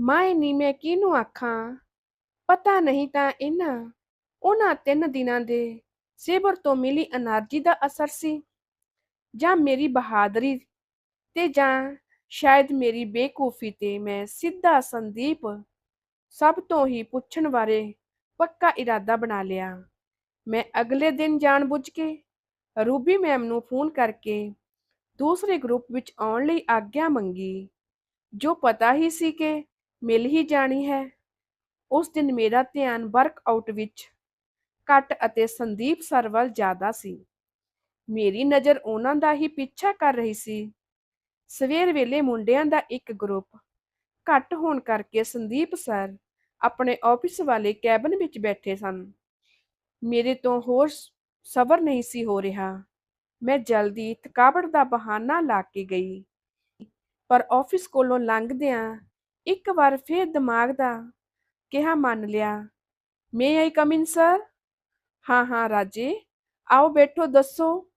ਮੈਂ ਨਹੀਂ ਮੈਂ ਕਿਹਨੂੰ ਆਖਾਂ? ਪਤਾ ਨਹੀਂ ਤਾਂ ਇਹਨਾਂ, ਉਹਨਾਂ ਤਿੰਨ ਦਿਨਾਂ ਦੇ ਸੇਬਰ ਤੋਂ ਮਿਲੀ એનર્ਜੀ ਦਾ ਅਸਰ ਸੀ। ਜਾਂ ਮੇਰੀ ਬਹਾਦਰੀ ਤੇ ਜਾਂ ਸ਼ਾਇਦ ਮੇਰੀ ਬੇਕੂਫੀ ਤੇ ਮੈਂ ਸਿੱਧਾ ਸੰਦੀਪ ਸਭ ਤੋਂ ਹੀ ਪੁੱਛਣ ਬਾਰੇ ਪੱਕਾ ਇਰਾਦਾ ਬਣਾ ਲਿਆ। ਮੈਂ ਅਗਲੇ ਦਿਨ ਜਾਣ ਬੁੱਝ ਕੇ ਰੂਬੀ ਮੈਮ ਨੂੰ ਫੋਨ ਕਰਕੇ ਦੂਸਰੇ ਗਰੁੱਪ ਵਿੱਚ ਆਉਣ ਲਈ ਆਗਿਆ ਮੰਗੀ, ਜੋ ਪਤਾ ਹੀ ਸੀ ਕਿ ਮਿਲ ਹੀ ਜਾਣੀ ਹੈ। ਉਸ ਦਿਨ ਮੇਰਾ ਧਿਆਨ ਵਰਕਆਊਟ ਵਿੱਚ ਘੱਟ ਅਤੇ ਸੰਦੀਪ ਸਰ ਵੱਲ ਜ਼ਿਆਦਾ ਸੀ। ਮੇਰੀ ਨਜ਼ਰ ਉਹਨਾਂ ਦਾ ਹੀ ਪਿੱਛਾ ਕਰ ਰਹੀ ਸੀ। ਸਵੇਰ ਵੇਲੇ ਮੁੰਡਿਆਂ ਦਾ ਇੱਕ ਗਰੁੱਪ ਘੱਟ ਹੋਣ ਕਰਕੇ ਸੰਦੀਪ ਸਰ ਆਪਣੇ ਆਫਿਸ ਵਾਲੇ ਕੈਬਨ ਵਿੱਚ ਬੈਠੇ ਸਨ। ਮੇਰੇ ਤੋਂ ਹੋਰ ਸਬਰ ਨਹੀਂ ਸੀ ਹੋ ਰਿਹਾ। ਮੈਂ ਜਲਦੀ ਥਕਾਵਟ ਦਾ ਬਹਾਨਾ ਲਾ ਕੇ ਗਈ। ਪਰ ਆਫਿਸ ਕੋਲੋਂ ਲੰਘਦਿਆਂ ਇੱਕ ਵਾਰ ਫੇਰ ਦਿਮਾਗ ਦਾ ਕਿਹਾ, ਮੰਨ ਲਿਆ। ਮੈਂ ਆਈ ਕਮ ਇਨ ਸਰ ਹਾਂ ਹਾਂ, ਰਾਜੇ। ਆਓ, ਬੈਠੋ, ਦੱਸੋ।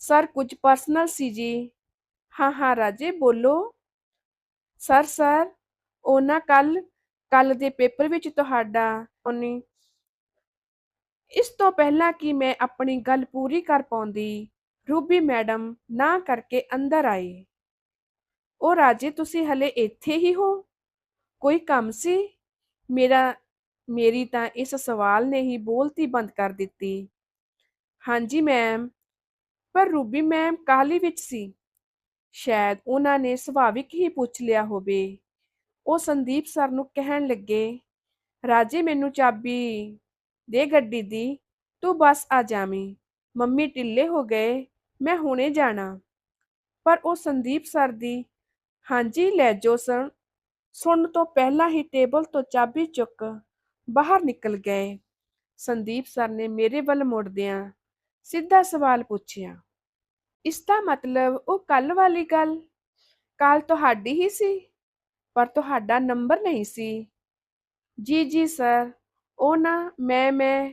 ਸਰ, ਕੁਝ ਪਰਸਨਲ ਸੀ ਜੀ? ਹਾਂ ਹਾਂ, ਰਾਜੇ, ਬੋਲੋ। ਸਰ ਸਰ, ਉਹਨਾਂ ਕੱਲ ਕੱਲ ਦੇ ਪੇਪਰ ਵਿੱਚ ਤੁਹਾਡਾ ਉਹਨੇ ਇਸ ਤੋਂ ਪਹਿਲਾਂ ਕਿ ਮੈਂ ਆਪਣੀ ਗੱਲ ਪੂਰੀ ਕਰ ਪਾਉਂਦੀ, ਰੂਬੀ ਮੈਡਮ ਨਾ ਕਰਕੇ ਅੰਦਰ ਆਏ ਉਹ ਰਾਜੇ, ਤੁਸੀਂ ਹਲੇ ਇੱਥੇ ਹੀ ਹੋ? ਕੋਈ ਕੰਮ ਸੀ? ਮੇਰਾ, ਮੇਰੀ ਤਾਂ ਇਸ ਸਵਾਲ ਨੇ ਹੀ ਬੋਲਤੀ ਬੰਦ ਕਰ ਦਿੱਤੀ। ਹਾਂਜੀ ਮੈਮ ਪਰ ਰੂਬੀ ਮੈਮ ਕਾਹਲੀ ਵਿੱਚ ਸੀ? ਸ਼ਾਇਦ ਉਹਨਾਂ ਨੇ ਸੁਭਾਵਿਕ ਹੀ ਪੁੱਛ ਲਿਆ ਹੋਵੇ। ਉਹ ਸੰਦੀਪ ਸਰ ਨੂੰ ਕਹਿਣ ਲੱਗੇ, ਰਾਜੇ, ਮੈਨੂੰ ਚਾਬੀ ਦੇ ਗੱਡੀ ਦੀ, ਤੂੰ ਬਸ ਆ ਜਾਵੀਂ। ਮੰਮੀ ਢਿੱਲੇ ਹੋ ਗਏ, ਮੈਂ ਹੁਣੇ ਜਾਣਾ। ਪਰ ਉਹ ਸੰਦੀਪ ਸਰ ਦੀ, ਹਾਂਜੀ, ਲੈ ਜੋ ਸਰ ਸੁਣਨ ਤੋਂ ਪਹਿਲਾਂ ਹੀ ਟੇਬਲ ਤੋਂ ਚਾਬੀ ਚੁੱਕ ਬਾਹਰ ਨਿਕਲ ਗਏ। ਸੰਦੀਪ ਸਰ ਨੇ ਮੇਰੇ ਵੱਲ ਮੁੜਦਿਆਂ ਸਿੱਧਾ ਸਵਾਲ ਪੁੱਛਿਆ, ਇਸ ਦਾ ਮਤਲਬ ਉਹ ਕੱਲ ਵਾਲੀ ਗੱਲ? ਕੱਲ ਤੁਹਾਡੀ ਹੀ ਸੀ? ਪਰ ਤੁਹਾਡਾ ਨੰਬਰ ਨਹੀਂ ਸੀ? ਜੀ ਜੀ ਸਰ, ਉਹ ਨਾ ਮੈਂ ਮੈਂ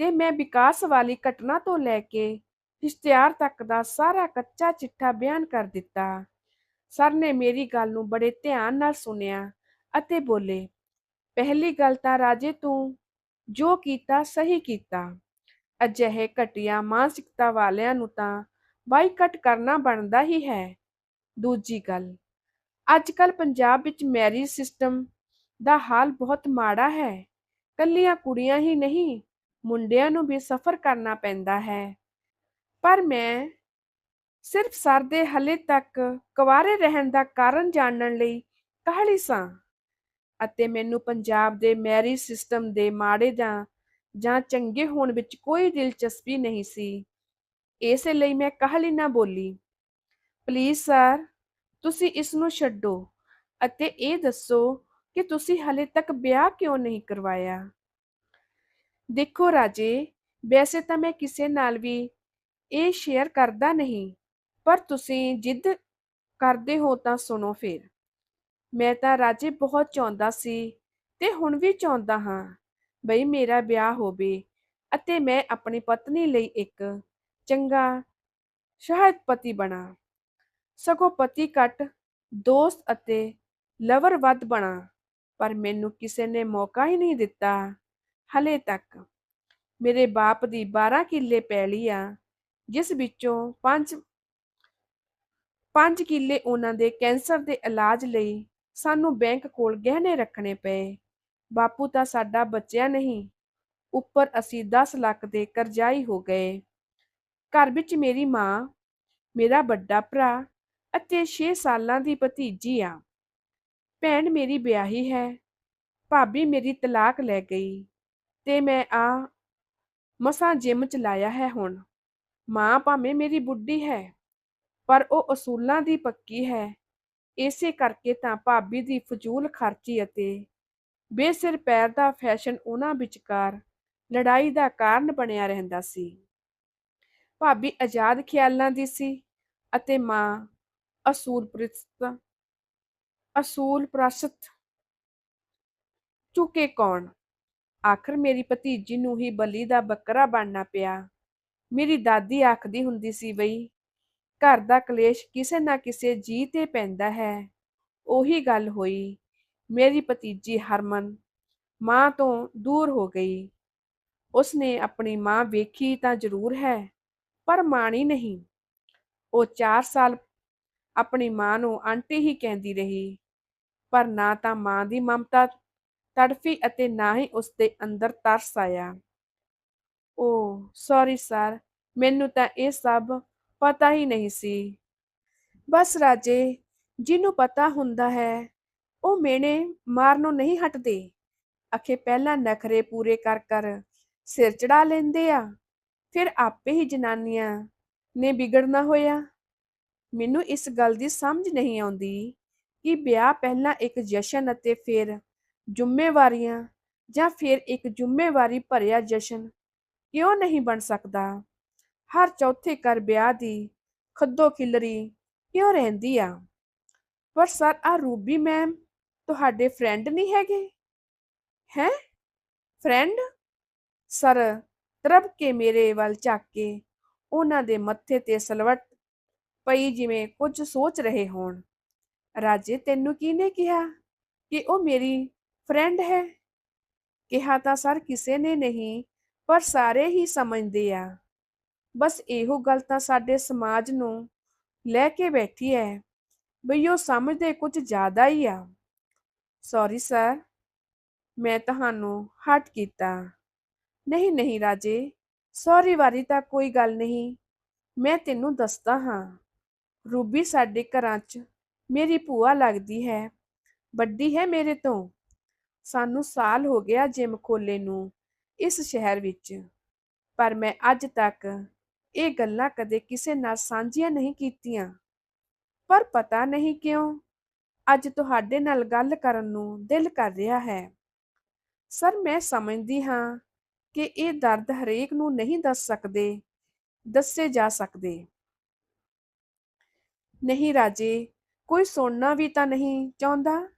ਤੇ ਮੈਂ ਵਿਕਾਸ ਵਾਲੀ ਘਟਨਾ ਤੋਂ ਲੈ ਕੇ ਇਸ਼ਤਿਹਾਰ ਤੱਕ ਦਾ ਸਾਰਾ ਕੱਚਾ ਚਿੱਠਾ ਬਿਆਨ ਕਰ ਦਿੱਤਾ। ਸਰ ਨੇ ਮੇਰੀ ਗੱਲ ਨੂੰ ਬੜੇ ਧਿਆਨ ਨਾਲ ਸੁਣਿਆ ਅਤੇ ਬੋਲੇ, ਪਹਿਲੀ ਗੱਲ ਤਾਂ ਰਾਜੇ ਤੂੰ ਜੋ ਕੀਤਾ ਸਹੀ ਕੀਤਾ। ਅਜਿਹੇ ਘਟੀਆ ਮਾਨਸਿਕਤਾ ਵਾਲਿਆਂ ਨੂੰ ਤਾਂ ਬਾਈਕਟ ਕਰਨਾ ਬਣਦਾ ਹੀ ਹੈ। ਦੂਜੀ ਗੱਲ ਅੱਜ ਕੱਲ ਪੰਜਾਬ ਵਿੱਚ ਮੈਰਿਜ ਸਿਸਟਮ ਦਾ ਹਾਲ ਬਹੁਤ ਮਾੜਾ ਹੈ। ਕੱਲੀਆਂ ਕੁੜੀਆਂ ਹੀ ਨਹੀਂ, ਮੁੰਡਿਆਂ ਨੂੰ ਵੀ ਸਫਰ ਕਰਨਾ ਪੈਂਦਾ ਹੈ। ਪਰ ਮੈਂ ਸਿਰਫ ਸਰ ਦੇ ਹਲੇ ਤੱਕ ਕੁਵਾਰੇ ਰਹਿਣ ਦਾ ਕਾਰਨ ਜਾਣਨ ਲਈ ਕਾਹਲੀ ਸਾਂ? ਅਤੇ ਮੈਨੂੰ ਪੰਜਾਬ ਦੇ ਮੈਰਿਜ ਸਿਸਟਮ ਦੇ ਮਾੜੇ ਜਾਂ ਜਾਂ ਚੰਗੇ ਹੋਣ ਵਿੱਚ ਕੋਈ ਦਿਲਚਸਪੀ ਨਹੀਂ ਸੀ। ਇਸੇ ਲਈ ਮੈਂ ਕਾਹਲੀ ਨਾ ਬੋਲੀ। ਪਲੀਜ਼ ਸਰ, ਤੁਸੀਂ ਇਸ ਨੂੰ ਛੱਡੋ ਅਤੇ ਇਹ ਦੱਸੋ ਕਿ ਤੁਸੀਂ ਹਲੇ ਤੱਕ ਵਿਆਹ ਕਿਉਂ ਨਹੀਂ ਕਰਵਾਇਆ? ਦੇਖੋ ਰਾਜੇ, ਵੈਸੇ ਤਾਂ ਮੈਂ ਕਿਸੇ ਨਾਲ ਵੀ ਇਹ ਸ਼ੇਅਰ ਕਰਦਾ ਨਹੀਂ। ਪਰ ਤੁਸੀਂ ਜਿੱਦ ਕਰਦੇ ਹੋ ਤਾਂ ਸੁਣੋ ਫਿਰ। ਮੈਂ ਤਾਂ ਰਾਜੇ ਬਹੁਤ ਚਾਹੁੰਦਾ ਸੀ ਤੇ ਹੁਣ ਵੀ ਚਾਹੁੰਦਾ ਹਾਂ ਬਈ ਮੇਰਾ ਵਿਆਹ ਹੋਵੇ ਅਤੇ ਮੈਂ ਆਪਣੀ ਪਤਨੀ ਲਈ ਇੱਕ ਚੰਗਾ ਸ਼ਾਇਦ ਪਤੀ ਬਣਾ। ਸਗੋਂ ਪਤੀ ਘੱਟ, ਦੋਸਤ ਅਤੇ ਲਵਰ ਵੱਧ ਬਣਾ, ਪਰ ਮੈਨੂੰ ਕਿਸੇ ਨੇ ਮੌਕਾ ਹੀ ਨਹੀਂ ਦਿੱਤਾ ਹਲੇ ਤੱਕ। ਮੇਰੇ ਬਾਪ ਦੀ 12 ਕਿੱਲੇ ਪੈਲੀ ਆ, ਜਿਸ ਵਿੱਚੋਂ 5 5 ਕਿੱਲੇ ਉਹਨਾਂ ਦੇ ਕੈਂਸਰ ਦੇ ਇਲਾਜ ਲਈ ਸਾਨੂੰ ਬੈਂਕ ਕੋਲ ਗਹਿਣੇ ਰੱਖਣੇ ਪਏ। ਬਾਪੂ ਤਾਂ ਸਾਡਾ ਬਚਿਆ ਨਹੀਂ। ਉੱਪਰ ਅਸੀਂ 10 ਲੱਖ ਦੇ ਕਰਜ਼ਾਈ ਹੋ ਗਏ। ਘਰ ਵਿੱਚ ਮੇਰੀ ਮਾਂ, ਮੇਰਾ ਵੱਡਾ ਭਰਾ ਅਤੇ 6 ਸਾਲਾਂ ਦੀ ਭਤੀਜੀ ਆ। ਭੈਣ ਮੇਰੀ ਵਿਆਹੀ ਹੈ। ਭਾਬੀ ਮੇਰੀ ਤਲਾਕ ਲੈ ਗਈ ਤੇ ਮੈਂ ਆ ਮਸਾਂ ਜਿਮ ਚਲਾਇਆ ਹੈ ਹੁਣ। ਮਾਂ ਭਾਵੇਂ ਮੇਰੀ ਬੁੱਢੀ ਹੈ। ਪਰ ਉਹ ਅਸੂਲਾਂ ਦੀ ਪੱਕੀ ਹੈ। ਇਸੇ ਕਰਕੇ ਤਾਂ ਭਾਬੀ ਦੀ ਫਜ਼ੂਲ ਖਰਚੀ ਅਤੇ ਬੇਸਿਰ ਪੈਰ ਦਾ ਫੈਸ਼ਨ ਉਹਨਾਂ ਵਿਚਕਾਰ ਲੜਾਈ ਦਾ ਕਾਰਨ ਬਣਿਆ ਰਹਿੰਦਾ ਸੀ। ਭਾਬੀ ਆਜ਼ਾਦ ਖਿਆਲਾਂ ਦੀ ਸੀ ਅਤੇ ਮਾਂ ਅਸੂਲ ਪ੍ਰਸਤ ਅਸੂਲ ਪ੍ਰਸਤ ਚੁਕੇ ਕੌਣ? ਆਖਰ ਮੇਰੀ ਭਤੀਜੀ ਨੂੰ ਹੀ ਬਲੀ ਦਾ ਬੱਕਰਾ ਬਣਨਾ ਪਿਆ। ਮੇਰੀ ਦਾਦੀ ਆਖਦੀ ਹੁੰਦੀ ਸੀ ਬਈ ਘਰ ਦਾ ਕਲੇਸ਼ ਕਿਸੇ ਨਾ ਕਿਸੇ ਜੀ ਤੇ ਪੈਂਦਾ ਹੈ। ਉਹੀ ਗੱਲ ਹੋਈ। ਮੇਰੀ ਭਤੀਜੀ ਹਰਮਨ ਮਾਂ ਤੋਂ ਦੂਰ ਹੋ ਗਈ। ਉਸਨੇ ਆਪਣੀ ਮਾਂ ਵੇਖੀ ਤਾਂ ਜ਼ਰੂਰ ਹੈ, ਪਰ ਮਾਣੀ ਨਹੀਂ। ਉਹ 4 ਸਾਲ ਆਪਣੀ ਮਾਂ ਨੂੰ ਆਂਟੀ ਹੀ ਕਹਿੰਦੀ ਰਹੀ, ਪਰ ਨਾ ਤਾਂ ਮਾਂ ਦੀ ਮਮਤਾ ਤੜਫੀ ਅਤੇ ਨਾ ਹੀ ਉਸ ਦੇ ਅੰਦਰ ਤਰਸ ਆਇਆ। ਓ ਸੌਰੀ ਸਰ ਮੈਨੂੰ ਤਾਂ ਇਹ ਸਭ ਪਤਾ ਹੀ ਨਹੀਂ ਸੀ। ਬਸ ਰਾਜੇ, ਜਿਹਨੂੰ ਪਤਾ ਹੁੰਦਾ ਹੈ, ਉਹ ਮੇਨੇ ਮਾਰਨੋਂ ਨਹੀਂ ਹਟਦੇ। ਅਖੇ ਪਹਿਲਾਂ ਨਖਰੇ ਪੂਰੇ ਕਰ ਕਰ ਸਿਰ ਚੜਾ ਲੈਂਦੇ ਆ, ਫਿਰ ਆਪੇ ਹੀ ਜਨਾਨੀਆਂ ਨੇ ਵਿਗੜਨਾ ਹੋਇਆ। ਮੈਨੂੰ ਇਸ ਗੱਲ ਦੀ ਸਮਝ ਨਹੀਂ ਆਉਂਦੀ ਕਿ ਵਿਆਹ ਪਹਿਲਾਂ ਇੱਕ ਜਸ਼ਨ ਅਤੇ ਫਿਰ ਜ਼ਿੰਮੇਵਾਰੀਆਂ ਜਾਂ ਫਿਰ ਇੱਕ ਜ਼ਿੰਮੇਵਾਰੀ ਭਰਿਆ ਜਸ਼ਨ ਕਿਉਂ ਨਹੀਂ ਬਣ ਸਕਦਾ। ਹਰ ਚੌਥੇ ਘਰ ਵਿਆਹ ਦੀ ਖੱਦੋ ਖਿਲਰੀ ਕਿਉਂ ਰਹਿੰਦੀ ਆ? ਪਰ ਸਰ ਆ ਰੂਬੀ ਮੈਮ ਤੁਹਾਡੇ ਫਰੈਂਡ ਨਹੀਂ ਹੈਗੇ? ਹੈ? ਫਰੈਂਡ ਸਰ ਤਰਬ ਕੇ ਮੇਰੇ ਵੱਲ ਝਾਕ ਕੇ ਉਹਨਾਂ ਦੇ ਮੱਥੇ ਤੇ ਸਲਵਟ ਪਈ ਜਿਵੇਂ ਕੁਝ ਸੋਚ ਰਹੇ ਹੋਣ। ਰਾਜੇ, ਤੈਨੂੰ ਕਿਹਨੇ ਕਿਹਾ ਕਿ ਉਹ ਮੇਰੀ ਫਰੈਂਡ ਹੈ? ਕਿਹਾ ਤਾਂ ਸਰ, ਕਿਸੇ ਨੇ ਨਹੀਂ, ਪਰ ਸਾਰੇ ਹੀ ਸਮਝਦੇ ਆ। ਬਸ ਇਹੋ ਗੱਲ ਤਾਂ ਸਾਡੇ ਸਮਾਜ ਨੂੰ ਲੈ ਕੇ ਬੈਠੀ ਹੈ ਬਈ ਉਹ ਸਮਝਦੇ ਕੁਝ ਜ਼ਿਆਦਾ ਹੀ ਆ। ਸੌਰੀ ਸਰ ਮੈਂ ਤੁਹਾਨੂੰ ਹਟ ਕੀਤਾ। ਨਹੀਂ ਨਹੀਂ ਰਾਜੇ ਸੌਰੀ ਵਾਰੀ ਤਾਂ ਕੋਈ ਗੱਲ ਨਹੀਂ, ਮੈਂ ਤੈਨੂੰ ਦੱਸਦਾ ਹਾਂ। ਰੂਬੀ ਸਾਡੇ ਘਰਾਂ 'ਚ ਮੇਰੀ ਭੂਆ ਲੱਗਦੀ ਹੈ, ਵੱਡੀ ਹੈ ਮੇਰੇ ਤੋਂ। ਸਾਨੂੰ ਸਾਲ ਹੋ ਗਿਆ ਜਿਮ ਖੋਲੇ ਨੂੰ ਇਸ ਸ਼ਹਿਰ ਵਿੱਚ, ਪਰ ਮੈਂ ਅੱਜ ਤੱਕ ਇਹ ਗੱਲਾਂ ਕਦੇ ਕਿਸੇ ਨਾਲ ਸਾਂਝੀਆਂ ਨਹੀਂ ਕੀਤੀਆਂ। ਪਰ ਪਤਾ ਨਹੀਂ ਕਿਉਂ, ਅੱਜ ਤੁਹਾਡੇ ਨਾਲ ਗੱਲ ਕਰਨ ਨੂੰ ਦਿਲ ਕਰ ਰਿਹਾ ਹੈ। ਸਰ, ਮੈਂ ਸਮਝਦੀ ਹਾਂ ਕਿ ਇਹ ਦਰਦ ਹਰੇਕ ਨੂੰ ਨਹੀਂ ਦੱਸ ਸਕਦੇ, ਦੱਸੇ ਜਾ ਸਕਦੇ। ਨਹੀਂ ਰਾਜੇ, ਕੋਈ ਸੁਣਨਾ ਵੀ ਤਾਂ ਨਹੀਂ ਚਾਹੁੰਦਾ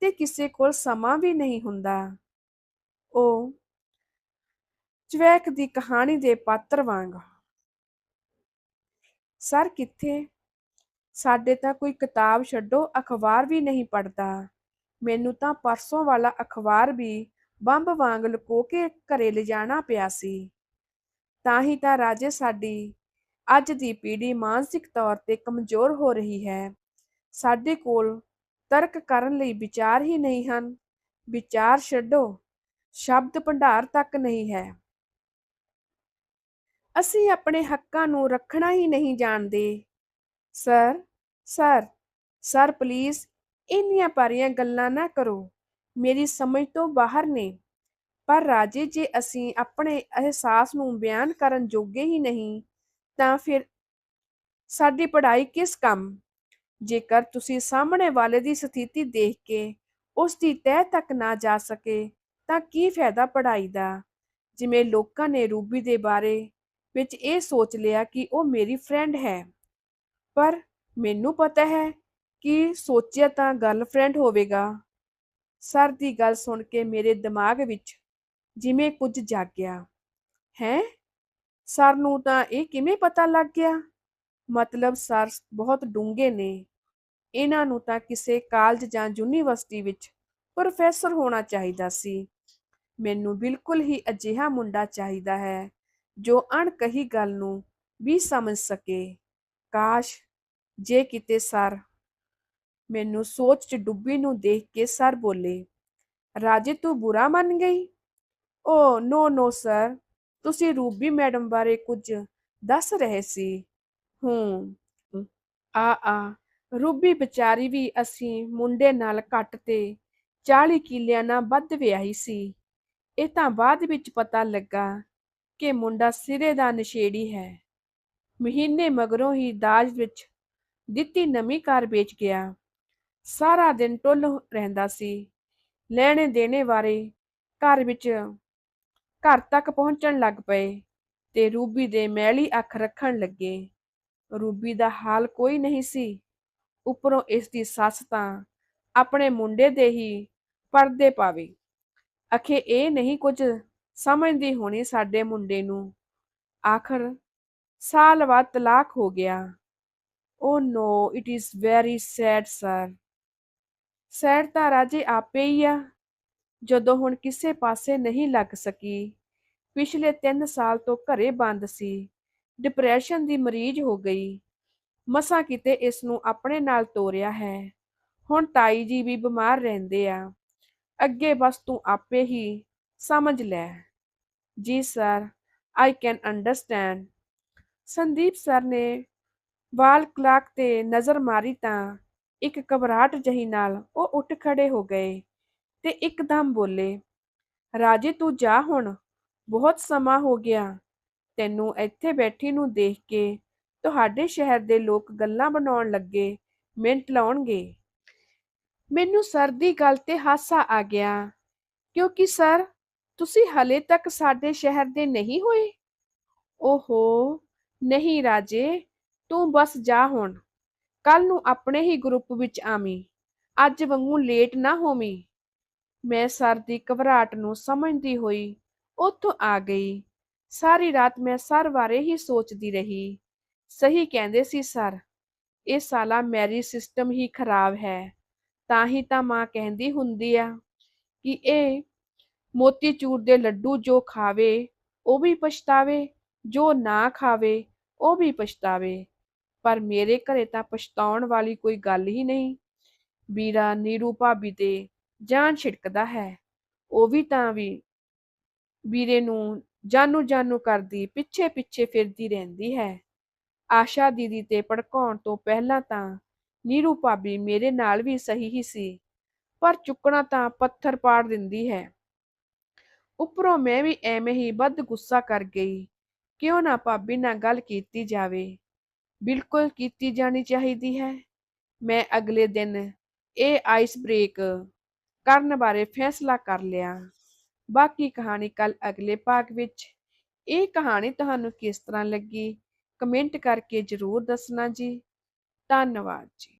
ਤੇ ਕਿਸੇ ਕੋਲ ਸਮਾਂ ਵੀ ਨਹੀਂ ਹੁੰਦਾ। ਉਹ ਚਵੈਕ ਦੀ ਕਹਾਣੀ ਦੇ ਪਾਤਰ ਵਾਂਗ। ਸਰ ਕਿੱਥੇ? ਸਾਡੇ ਤਾਂ ਕੋਈ ਕਿਤਾਬ ਛੱਡੋ, ਅਖਬਾਰ ਵੀ ਨਹੀਂ ਪੜਦਾ ਮੈਨੂੰ ਤਾਂ ਪਰਸੋਂ ਵਾਲਾ ਅਖਬਾਰ ਵੀ ਬੰਬ ਵਾਂਗ ਲੁਕੋ ਕੇ ਘਰੇ ਲਿਜਾਣਾ ਪਿਆ ਸੀ। ਤਾਂ ਹੀ ਤਾਂ ਰਾਜੇ ਸਾਡੀ ਅੱਜ ਦੀ ਪੀੜ੍ਹੀ ਮਾਨਸਿਕ ਤੌਰ ਤੇ ਕਮਜ਼ੋਰ ਹੋ ਰਹੀ ਹੈ। ਸਾਡੇ ਕੋਲ ਤਰਕ ਕਰਨ ਲਈ ਵਿਚਾਰ ਹੀ ਨਹੀਂ ਹਨ। ਵਿਚਾਰ ਛੱਡੋ, ਸ਼ਬਦ ਭੰਡਾਰ ਤੱਕ ਨਹੀਂ ਹੈ। ਅਸੀਂ ਆਪਣੇ ਹੱਕਾਂ ਨੂੰ ਰੱਖਣਾ ਹੀ ਨਹੀਂ ਜਾਣਦੇ। ਸਰ ਸਰ ਸਰ ਪਲੀਜ਼ ਇੰਨੀਆਂ ਭਾਰੀਆਂ ਗੱਲਾਂ ਨਾ ਕਰੋ। ਮੇਰੀ ਸਮਝ ਤੋਂ ਬਾਹਰ ਨੇ। ਪਰ ਰਾਜੇ, ਜੇ ਅਸੀਂ ਆਪਣੇ ਅਹਿਸਾਸ ਨੂੰ ਬਿਆਨ ਕਰਨ ਜੋਗੇ ਹੀ ਨਹੀਂ, ਤਾਂ ਫਿਰ ਸਾਡੀ ਪੜ੍ਹਾਈ ਕਿਸ ਕੰਮ? ਜੇਕਰ ਤੁਸੀਂ ਸਾਹਮਣੇ ਵਾਲੇ ਦੀ ਸਥਿਤੀ ਦੇਖ ਕੇ ਉਸ ਦੀ ਤਹਿ ਤੱਕ ਨਾ ਜਾ ਸਕੇ, ਤਾਂ ਕੀ ਫਾਇਦਾ ਪੜ੍ਹਾਈ ਦਾ? ਜਿਵੇਂ ਲੋਕਾਂ ਨੇ ਰੂਬੀ ਦੇ ਬਾਰੇ ਵਿੱਚ ਇਹ ਸੋਚ ਲਿਆ ਕਿ ਉਹ ਮੇਰੀ ਫਰੈਂਡ ਹੈ। ਪਰ ਮੈਨੂੰ ਪਤਾ ਹੈ ਕਿ ਸੋਚਿਆ ਤਾਂ ਗਰਲਫ੍ਰੈਂਡ ਹੋਵੇਗਾ। ਸਰ ਦੀ ਗੱਲ ਸੁਣ ਕੇ ਮੇਰੇ ਦਿਮਾਗ ਵਿੱਚ ਜਿਵੇਂ ਕੁਝ ਜਾਗਿਆ। ਹੈ? ਸਰ ਨੂੰ ਤਾਂ ਇਹ ਕਿਵੇਂ ਪਤਾ ਲੱਗ ਗਿਆ? ਮਤਲਬ ਸਰ ਬਹੁਤ ਡੂੰਘੇ ਨੇ। ਇਹਨਾਂ ਨੂੰ ਤਾਂ ਕਿਸੇ ਕਾਲਜ ਜਾਂ ਯੂਨੀਵਰਸਿਟੀ ਵਿੱਚ ਪ੍ਰੋਫੈਸਰ ਹੋਣਾ ਚਾਹੀਦਾ ਸੀ। ਮੈਨੂੰ ਬਿਲਕੁਲ ਹੀ ਅਜਿਹਾ ਮੁੰਡਾ ਚਾਹੀਦਾ ਹੈ। ਜੋ ਅਣਕਹੀ ਗੱਲ ਨੂੰ ਵੀ ਸਮਝ ਸਕੇ। ਕਾਸ਼ ਜੇ ਕਿਤੇ ਸਰ ਮੈਨੂੰ ਸੋਚ 'ਚ ਡੁੱਬੀ ਨੂੰ ਦੇਖ ਕੇ ਸਰ ਬੋਲੇ, ਰਾਜੇ ਤੂੰ ਬੁਰਾ ਮੰਨ ਗਈ? ਓ ਨੋ ਨੋ ਸਰ, ਤੁਸੀਂ ਰੂਬੀ ਮੈਡਮ ਬਾਰੇ ਕੁਝ ਦੱਸ ਰਹੇ ਸੀ। ਹੂੰ ਆ ਆ ਰੂਬੀ ਵਿਚਾਰੀ ਵੀ ਅਸੀਂ ਮੁੰਡੇ ਨਾਲ ਘੱਟ ਤੇ 40 ਕਿੱਲਿਆਂ ਨਾਲ ਵੱਧ ਵਿਆਹੀ ਸੀ। ਇਹ ਤਾਂ ਬਾਅਦ ਵਿੱਚ ਪਤਾ ਲੱਗਾ ਕਿ ਮੁੰਡਾ ਸਿਰੇ ਦਾ ਨਸ਼ੇੜੀ ਹੈ। ਮਹੀਨੇ ਮਗਰੋਂ ਹੀ ਦਾਜ ਵਿੱਚ ਦਿੱਤੀ ਨਵੀਂ ਕਾਰ ਵੇਚ ਗਿਆ। ਸਾਰਾ ਦਿਨ ਟੁੱਲ ਰਹਿੰਦਾ ਸੀ। ਲੈਣੇ ਦੇਣੇ ਬਾਰੇ ਘਰ ਵਿੱਚ ਘਰ ਤੱਕ ਪਹੁੰਚਣ ਲੱਗ ਪਏ ਤੇ ਰੂਬੀ ਦੇ ਮੈਲੀ ਅੱਖ ਰੱਖਣ ਲੱਗੇ। ਰੂਬੀ ਦਾ ਹਾਲ ਕੋਈ ਨਹੀਂ ਸੀ। ਉੱਪਰੋਂ ਇਸ ਦੀ ਸੱਸ ਤਾਂ ਆਪਣੇ ਮੁੰਡੇ ਦੇ ਹੀ ਪਰਦੇ ਪਾਵੇ। ਅਖੇ ਇਹ ਨਹੀਂ ਕੁਝ ਸਮਝਦੀ ਹੋਣੀ ਸਾਡੇ ਮੁੰਡੇ ਨੂੰ, ਆਖਰ ਸਾਲ ਬਾਅਦ ਤਲਾਕ ਹੋ ਗਿਆ। ਓ no it is very sad sir sad ਤਾਂ ਰਾਜੇ ਆਪੇ ਹੀ ਆ। ਜਦੋਂ ਹੁਣ ਕਿਸੇ ਪਾਸੇ ਨਹੀਂ ਲੱਗ ਸਕੀ, ਪਿਛਲੇ 3 ਸਾਲ ਤੋਂ ਘਰੇ ਬੰਦ ਸੀ ਡਿਪਰੈਸ਼ਨ ਦੀ ਮਰੀਜ਼ ਹੋ ਗਈ। ਮਸਾਂ ਕਿਤੇ ਇਸ ਨੂੰ ਆਪਣੇ ਨਾਲ ਤੋਰਿਆ ਹੈ। ਹੁਣ ਤਾਈ ਜੀ ਵੀ ਬਿਮਾਰ ਰਹਿੰਦੇ ਆ। ਅੱਗੇ ਬਸ ਤੂੰ ਆਪੇ ਹੀ ਸਮਝ ਲੈ। ਜੀ sir I can understand Sandeep sir ਨੇ ਵਾਲ ਕਲਾਕ ਤੇ ਨਜ਼ਰ ਮਾਰੀ ਤਾਂ ਇੱਕ ਘਬਰਾਹਟ ਜਹੀ ਨਾਲ ਉਹ ਉੱਠ ਖੜੇ ਹੋ ਗਏ ਤੇ ਇੱਕਦਮ ਬੋਲੇ, ਰਾਜੇ ਤੂੰ ਜਾ ਹੁਣ, ਬਹੁਤ ਸਮਾਂ ਹੋ ਗਿਆ। ਤੈਨੂੰ ਇੱਥੇ ਬੈਠੀ ਨੂੰ ਦੇਖ ਕੇ ਤੁਹਾਡੇ ਸ਼ਹਿਰ ਦੇ ਲੋਕ ਗੱਲਾਂ ਬਣਾਉਣ ਲੱਗੇ, ਮਿੰਟ ਲਾਉਣਗੇ। ਮੈਨੂੰ ਸਰ ਦੀ ਗੱਲ ਤੇ ਹਾਸਾ ਆ ਗਿਆ, ਕਿਉਂਕਿ ਸਰ ਤੁਸੀਂ ਹਲੇ ਤੱਕ ਸਾਡੇ ਸ਼ਹਿਰ ਦੇ ਨਹੀਂ ਹੋਏ? ਓਹੋ, ਨਹੀਂ ਰਾਜੇ, ਤੂੰ ਬਸ ਜਾ ਹੁਣ। ਕੱਲ ਨੂੰ ਆਪਣੇ ਹੀ ਗਰੁੱਪ ਵਿੱਚ ਆਵੀਂ। ਅੱਜ ਵਾਂਗੂ ਲੇਟ ਨਾ ਹੋਵੀਂ। ਮੈਂ ਸਰ ਦੀ ਘਬਰਾਹਟ ਨੂੰ ਸਮਝਦੀ ਹੋਈ ਉੱਥੋਂ ਆ ਗਈ। ਸਾਰੀ ਰਾਤ ਮੈਂ ਸਰ ਬਾਰੇ ਹੀ ਸੋਚਦੀ ਰਹੀ। ਸਹੀ ਕਹਿੰਦੇ ਸੀ ਸਰ, ਇਹ ਸਾਲਾ ਮੈਰੀ ਸਿਸਟਮ ਹੀ ਖਰਾਬ ਹੈ। ਤਾਂ ਹੀ ਤਾਂ ਮਾਂ ਕਹਿੰਦੀ ਹੁੰਦੀ ਆ ਕਿ ਇਹ ਮੋਤੀਚੂਰ ਦੇ ਲੱਡੂ ਜੋ ਖਾਵੇ, ਉਹ ਵੀ ਪਛਤਾਵੇ, ਜੋ ਨਾ ਖਾਵੇ, ਉਹ ਵੀ ਪਛਤਾਵੇ। ਪਰ ਮੇਰੇ ਘਰੇ ਤਾਂ ਪਛਤਾਉਣ ਵਾਲੀ ਕੋਈ ਗੱਲ ਹੀ ਨਹੀਂ। ਵੀਰਾ ਨੀਰੂ ਭਾਬੀ ਤੇ ਜਾਨ ਛਿੜਕਦਾ ਹੈ। ਉਹ ਵੀ ਤਾਂ ਵੀ ਵੀਰੇ ਨੂੰ ਜਾਨੂ ਜਾਨੂ ਕਰਦੀ ਪਿੱਛੇ ਪਿੱਛੇ ਫਿਰਦੀ ਰਹਿੰਦੀ ਹੈ। ਆਸ਼ਾ ਦੀਦੀ ਤੇ ਭੜਕਾਉਣ ਤੋਂ ਪਹਿਲਾਂ ਤਾਂ ਨੀਰੂ ਭਾਬੀ ਮੇਰੇ ਨਾਲ ਵੀ ਸਹੀ ਹੀ ਸੀ। ਪਰ ਚੁੱਕਣਾ ਤਾਂ ਪੱਥਰ ਪਾੜ ਦਿੰਦੀ ਹੈ। ਉੱਪਰੋਂ ਮੈਂ ਵੀ ਐਵੇਂ ਹੀ ਵੱਧ ਗੁੱਸਾ ਕਰ ਗਈ। ਕਿਉਂ ਨਾ ਭਾਬੀ ਨਾਲ ਗੱਲ ਕੀਤੀ ਜਾਵੇ। ਬਿਲਕੁਲ ਕੀਤੀ ਜਾਣੀ ਚਾਹੀਦੀ ਹੈ। ਮੈਂ ਅਗਲੇ ਦਿਨ ਇਹ ਆਈਸ ਬ੍ਰੇਕ ਕਰਨ ਬਾਰੇ ਫੈਸਲਾ ਕਰ ਲਿਆ। ਬਾਕੀ ਕਹਾਣੀ ਕੱਲ ਅਗਲੇ ਭਾਗ ਵਿੱਚ। ਇਹ ਕਹਾਣੀ ਤੁਹਾਨੂੰ ਕਿਸ ਤਰ੍ਹਾਂ ਲੱਗੀ? ਕਮੈਂਟ ਕਰਕੇ ਜ਼ਰੂਰ ਦੱਸਣਾ ਜੀ। ਧੰਨਵਾਦ ਜੀ।